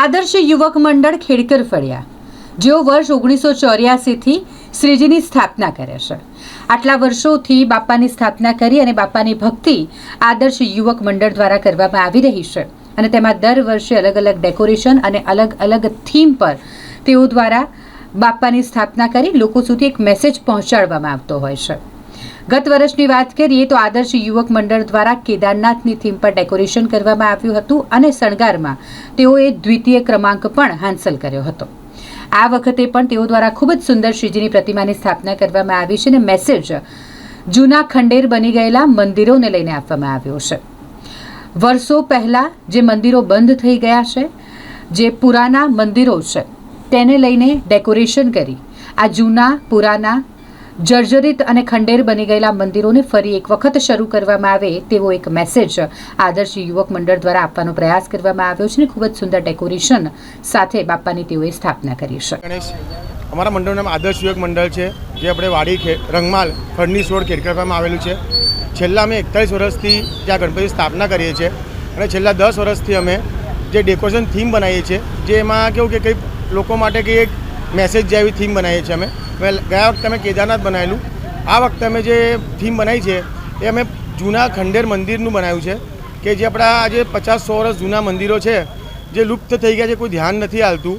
આદર્શ યુવક મંડળ ખેડકર ફળિયા. જેઓ વર્ષ ઓગણીસો ચોર્યાસીથી શ્રીજીની સ્થાપના કરે છે. આટલા વર્ષોથી બાપાની સ્થાપના કરી અને બાપાની ભક્તિ આદર્શ યુવક મંડળ દ્વારા કરવામાં આવી રહી છે. અને તેમાં દર વર્ષે અલગ અલગ ડેકોરેશન અને અલગ અલગ થીમ પર તેઓ દ્વારા બાપાની સ્થાપના કરી લોકો સુધી એક મેસેજ પહોંચાડવામાં આવતો હોય છે. ગત વર્ષની વાત કરીએ તો આદર્શ યુવક મંડળ દ્વારા કેદારનાથની થીમ પર ડેકોરેશન કરવામાં આવ્યું હતું અને શણગારમાં તેઓએ દ્વિતીય ક્રમાંક પણ હાંસલ કર્યો હતો. આ વખતે પણ તેઓ દ્વારા ખૂબ જ સુંદર શ્રીજીની પ્રતિમાની સ્થાપના કરવામાં આવી છે અને મેસેજ જૂના ખંડેર બની ગયેલા મંદિરોને લઈને આપવામાં આવ્યો છે. વર્ષો પહેલાં જે મંદિરો બંધ થઈ ગયા છે, જે પુરાના મંદિરો છે, તેને લઈને ડેકોરેશન કરી આ જૂના પુરાના જર્જરિત અને ખંડેર બની ગયેલા મંદિરોને ફરી એક વખત શરૂ કરવામાં આવે તેવો એક મેસેજ આદર્શ યુવક મંડળ દ્વારા આપવાનો પ્રયાસ કરવામાં આવ્યો છે અને ખૂબ જ સુંદર ડેકોરેશન સાથે બાપાની તેઓએ સ્થાપના કરી છે. અમારા મંડળનું નામ આદર્શ યુવક મંડળ છે, જે આપણે વાડી રંગમાલ ફડનીસ રોડ ખેડકરમાં આવેલું છે. છેલ્લા અમે એકતાલીસ વર્ષથી ત્યાં ગણપતિ સ્થાપના કરીએ છીએ અને છેલ્લા દસ વર્ષથી અમે જે ડેકોરેશન થીમ બનાવીએ છીએ, જે એમાં કેવું કે કંઈક લોકો માટે કંઈ એક મેસેજ જેવી થીમ બનાવીએ છીએ અમે. ગયા વખતે અમે કેદારનાથ બનાવેલું. આ વખતે અમે જે થીમ બનાવી છે, એ અમે જૂના ખંડેર મંદિરનું બનાવ્યું છે, કે જે આપણા આજે પચાસ સો વર્ષ જૂના મંદિરો છે, જે લુપ્ત થઈ ગયા છે, કોઈ ધ્યાન નથી આવતું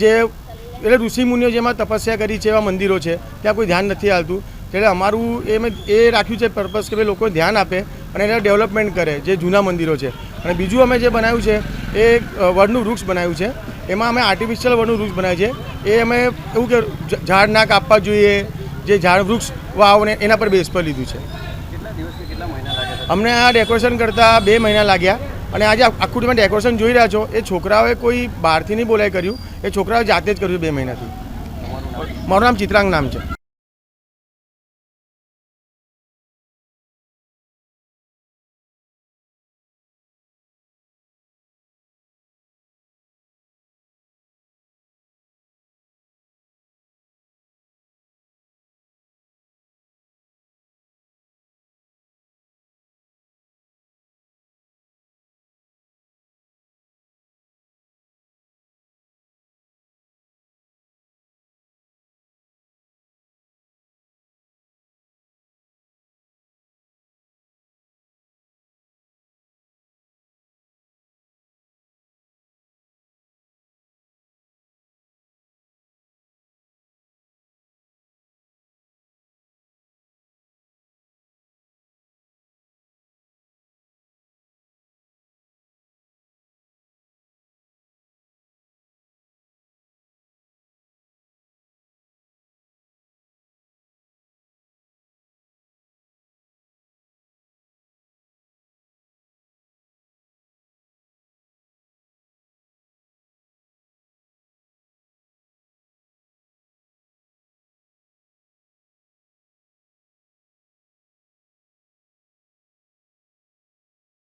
જે એટલે ઋષિમુનિઓ જેમાં તપસ્યા કરી છે એવા મંદિરો છે, ત્યાં કોઈ ધ્યાન નથી આવતું એટલે અમારું એ મેં એ રાખ્યું છે પર્પઝ કે ભાઈ લોકો ધ્યાન આપે અને એને ડેવલપમેન્ટ કરે, જે જૂના મંદિરો છે. અને બીજું અમે જે બનાવ્યું છે, એ વડનું વૃક્ષ બનાવ્યું છે. એમાં અમે આર્ટિફિશિયલ વનનું વૃક્ષ બનાવ્યું છે. એ અમે એવું કે ઝાડ ના કાપવા જોઈએ જે ઝાડ વૃક્ષ વાવને એના પર બેસ પર લીધું છે. અમને આ ડેકોરેશન કરતાં બે મહિના લાગ્યા અને આજે આખું તમે ડેકોરેશન જોઈ રહ્યા છો. એ છોકરાઓએ કોઈ બહારથી નહીં બોલાય કર્યું. એ છોકરાઓએ જાતે જ કર્યું બે મહિનાથી. મારું નામ ચિત્રાંગ નામ છે.